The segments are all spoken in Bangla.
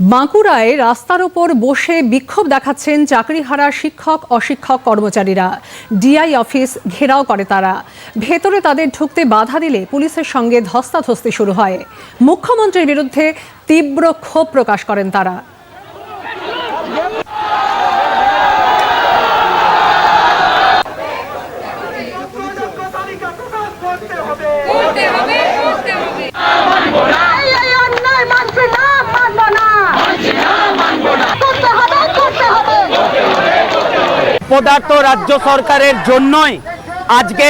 বাঁকুড়ায় রাস্তার ওপর বসে বিক্ষোভ দেখাচ্ছেন চাকরিহারা শিক্ষক, অশিক্ষক কর্মচারীরা। ডিআই অফিস ঘেরাও করে তারা। ভেতরে তাদের ঢুকতে বাধা দিলে পুলিশের সঙ্গে ধস্তাধস্তি শুরু হয়। মুখ্যমন্ত্রীর বিরুদ্ধে তীব্র ক্ষোভ প্রকাশ করেন তারা করতে হবে করতে হবে এই এই অন্যায় মানছি না মানবো না করতে হবে করতে হবে পদার্থ রাজ্য সরকারের জন্যই আজকে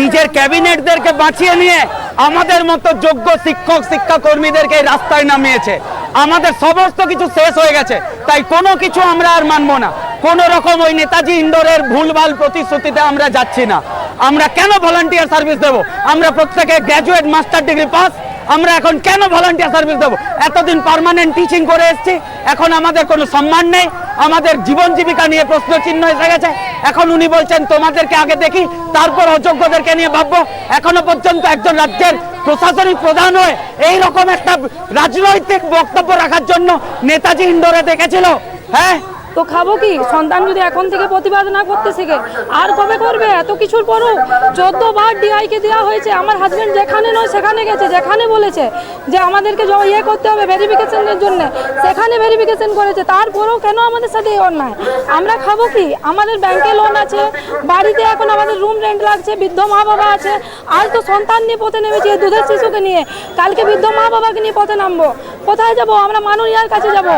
নিজের ক্যাবিনেটদেরকে বাঁচিয়ে নিয়ে আমাদের মতো যোগ্য শিক্ষক, শিক্ষাকর্মীদেরকে রাস্তায় নামিয়েছে। আমাদের সমস্ত কিছু শেষ হয়ে গেছে। তাই কোনো কিছু আমরা আর মানবো না। কোনো রকম ওই নেতাজি ইন্ডোরের ভুলভাল প্রতিশ্রুতিতে আমরা যাচ্ছি না। আমরা কেন ভলান্টিয়ার সার্ভিস দেবো? আমরা প্রত্যেকে গ্র্যাজুয়েট মাস্টার ডিগ্রি পাস আমরা এখন কেন ভলান্টিয়ার সার্ভিস দেবো? এতদিন পার্মানেন্ট টিচিং করে এসেছি। এখন আমাদের কোনো সম্মান নেই। আমাদের জীবন জীবিকা নিয়ে প্রশ্ন চিহ্ন এসে গেছে। এখন উনি বলছেন, তোমাদেরকে আগে দেখি, তারপর অযোগ্যদেরকে নিয়ে ভাববো। এখনও পর্যন্ত একজন রাজ্যের প্রশাসনিক প্রধান হয়ে এই রকম একটা রাজনৈতিক বক্তব্য রাখার জন্য নেতাজি ইন্দোরে দেখেছিল। হ্যাঁ? তো খাব কি? সন্তান যদি এখন থেকে প্রতিবাদ না করতে শেখে, আর কবে করবে? এত কিছুর পরও চোদ্দ বার ডিআইকে দেওয়া হয়েছে। আমার হাজব্যান্ড যেখানে নয়, সেখানে গেছে, যেখানে বলেছে যে আমাদেরকে ইয়ে করতে হবে ভেরিফিকেশনের জন্য, সেখানে ভেরিফিকেশন করেছে। তারপরেও কেন আমাদের সাথে এই অন্যায়? আমরা খাব কি? আমাদের ব্যাংকে লোন আছে, বাড়িতে এখন আমাদের রুম রেন্ট লাগছে, বৃদ্ধ মা বাবা আছে। আজ তো সন্তান নিয়ে পথে নেমেছি দুধের শিশুকে নিয়ে। কালকে বৃদ্ধ মা বাবাকে নিয়ে পথে নামবো। কোথায় যাব? আমরা মানুষ কাছে যাব।